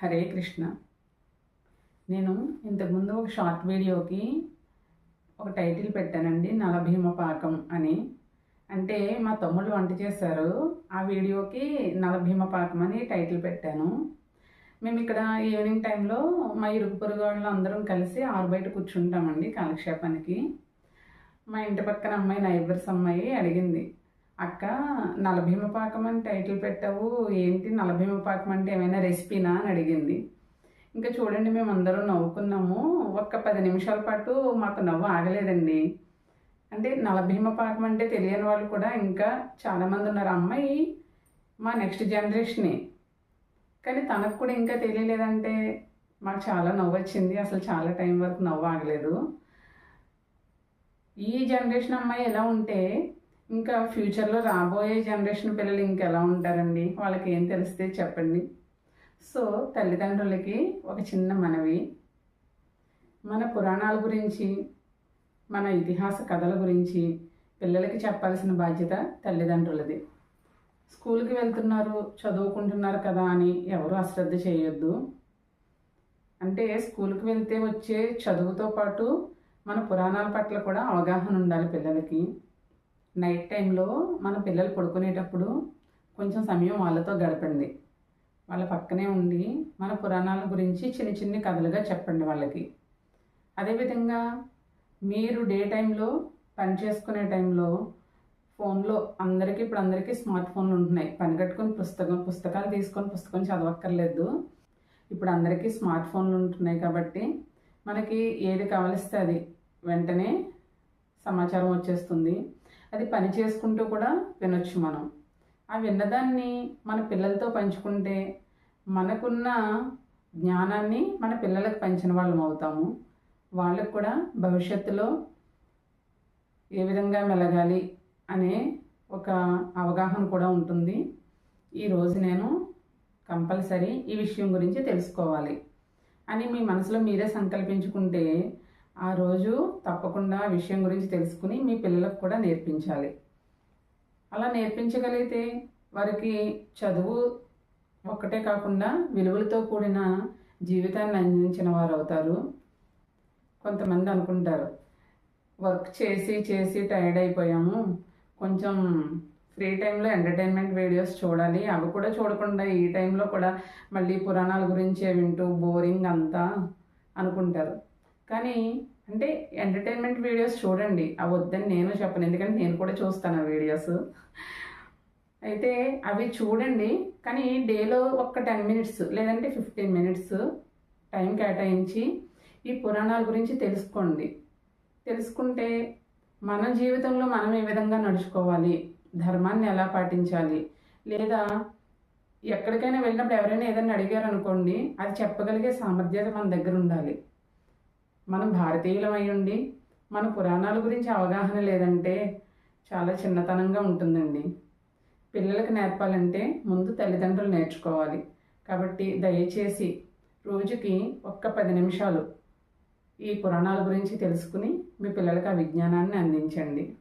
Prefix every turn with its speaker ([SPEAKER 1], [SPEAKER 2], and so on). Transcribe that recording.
[SPEAKER 1] హరే కృష్ణ. నేను ఇంతకుముందు ఒక షార్ట్ వీడియోకి ఒక టైటిల్ పెట్టానండి నలభీమ పాకం అని. అంటే మా తమ్ముడు వంట చేశారు ఆ వీడియోకి నలభీమ పాకం అని టైటిల్ పెట్టాను. మేము ఇక్కడ ఈవినింగ్ టైంలో మా ఇరుగు పొరుగు వాళ్ళు అందరం కలిసి ఆరు బయట కూర్చుంటామండి కాలక్షేపానికి. మా ఇంటి పక్కన అమ్మాయి నైబర్స్ అమ్మాయి అడిగింది అక్క నలభీమ పాకం అని టైటిల్ పెట్టావు. ఏంటి నలభీమ పాకం అంటే ఏమైనా రెసిపీనా అని అడిగింది. ఇంకా చూడండి మేము అందరం నవ్వుకున్నాము. ఒక్క పది నిమిషాల పాటు మాకు నవ్వు ఆగలేదండి. అంటే నలభీమ పాకం అంటే తెలియని వాళ్ళు కూడా ఇంకా చాలామంది ఉన్నారు. అమ్మాయి మా నెక్స్ట్ జనరేషనే కానీ తనకు కూడా ఇంకా తెలియలేదంటే మాకు చాలా నవ్వు వచ్చింది. అసలు చాలా టైం వరకు నవ్వు ఆగలేదు. ఈ జనరేషన్ అమ్మాయి ఎలా ఉంటే ఇంకా ఫ్యూచర్లో రాబోయే జనరేషన్ పిల్లలు ఇంకెలా ఉంటారండి? వాళ్ళకి ఏం తెలిస్తే చెప్పండి. సో తల్లిదండ్రులకి ఒక చిన్న మనవి. మన పురాణాల గురించి మన ఇతిహాస కథల గురించి పిల్లలకి చెప్పాల్సిన బాధ్యత తల్లిదండ్రులది. స్కూల్కి వెళ్తున్నారు చదువుకుంటున్నారు కదా అని ఎవరు అశ్రద్ధ చేయొద్దు. అంటే స్కూల్కి వెళ్తే వచ్చే చదువుతో పాటు మన పురాణాల పట్ల కూడా అవగాహన ఉండాలి పిల్లలకి. నైట్ టైంలో మన పిల్లలు పడుకునేటప్పుడు కొంచెం సమయం వాళ్ళతో గడపండి. వాళ్ళ పక్కనే ఉండి మన పురాణాల గురించి చిన్న చిన్న కథలుగా చెప్పండి వాళ్ళకి. అదేవిధంగా మీరు డే టైంలో పని చేసుకునే టైంలో ఫోన్లో అందరికీ ఇప్పుడు అందరికీ స్మార్ట్ ఫోన్లు ఉంటున్నాయి. పని కట్టుకొని పుస్తకం పుస్తకాలు తీసుకొని పుస్తకం చదవక్కర్లేదు. ఇప్పుడు అందరికీ స్మార్ట్ ఫోన్లు ఉంటున్నాయి కాబట్టి మనకి ఏది కావలిస్తే అది వెంటనే సమాచారం వచ్చేస్తుంది. అది పని చేసుకుంటూ కూడా వినొచ్చు మనం. ఆ విన్నదాన్ని మన పిల్లలతో పంచుకుంటే మనకున్న జ్ఞానాన్ని మన పిల్లలకు పంచిన వాళ్ళం అవుతాము. వాళ్ళకు కూడా భవిష్యత్తులో ఏ విధంగా మెలగాలి అనే ఒక అవగాహన కూడా ఉంటుంది. ఈరోజు నేను కంపల్సరీ ఈ విషయం గురించి తెలుసుకోవాలి. అని మీ మనసులో మీరే సంకల్పించుకుంటే ఆ రోజు తప్పకుండా విషయం గురించి తెలుసుకుని మీ పిల్లలకు కూడా నేర్పించాలి. అలా నేర్పించగలిగితే వారికి చదువు ఒక్కటే కాకుండా విలువలతో కూడిన జీవితాన్ని అందించిన వారు అవుతారు కొంతమంది అనుకుంటారు వర్క్ చేసి చేసి టైర్డ్ అయిపోయాము. కొంచెం ఫ్రీ టైంలో ఎంటర్టైన్మెంట్ వీడియోస్ చూడాలి. అవి కూడా చూడకుండా ఈ టైంలో కూడా మళ్ళీ పురాణాల గురించే వింటూ బోరింగ్ అంతా అనుకుంటారు. కానీ అంటే ఎంటర్టైన్మెంట్ వీడియోస్ చూడండి. అవి వద్దని నేను చెప్పను. ఎందుకంటే నేను కూడా చూస్తాను ఆ వీడియోస్ అయితే అవి చూడండి. కానీ డేలో ఒక టెన్ మినిట్స్ లేదంటే ఫిఫ్టీన్ మినిట్స్ టైం కేటాయించి ఈ పురాణాల గురించి తెలుసుకోండి. తెలుసుకుంటే మన జీవితంలో మనం ఏ విధంగా నడుచుకోవాలి? ధర్మాన్ని ఎలా పాటించాలి? లేదా ఎక్కడికైనా వెళ్ళినప్పుడు ఎవరైనా ఏదైనా అడిగారు అనుకోండి అది చెప్పగలిగే సామర్థ్యత మన దగ్గర ఉండాలి. మనం భారతీయులం ఉండి మన పురాణాల గురించి అవగాహన లేదంటే చాలా చిన్నతనంగా ఉంటుందండి. పిల్లలకు నేర్పాలంటే ముందు తల్లిదండ్రులు నేర్చుకోవాలి. కాబట్టి దయచేసి రోజుకి ఒక్క పది నిమిషాలు ఈ పురాణాల గురించి తెలుసుకుని మీ పిల్లలకు ఆ విజ్ఞానాన్ని అందించండి.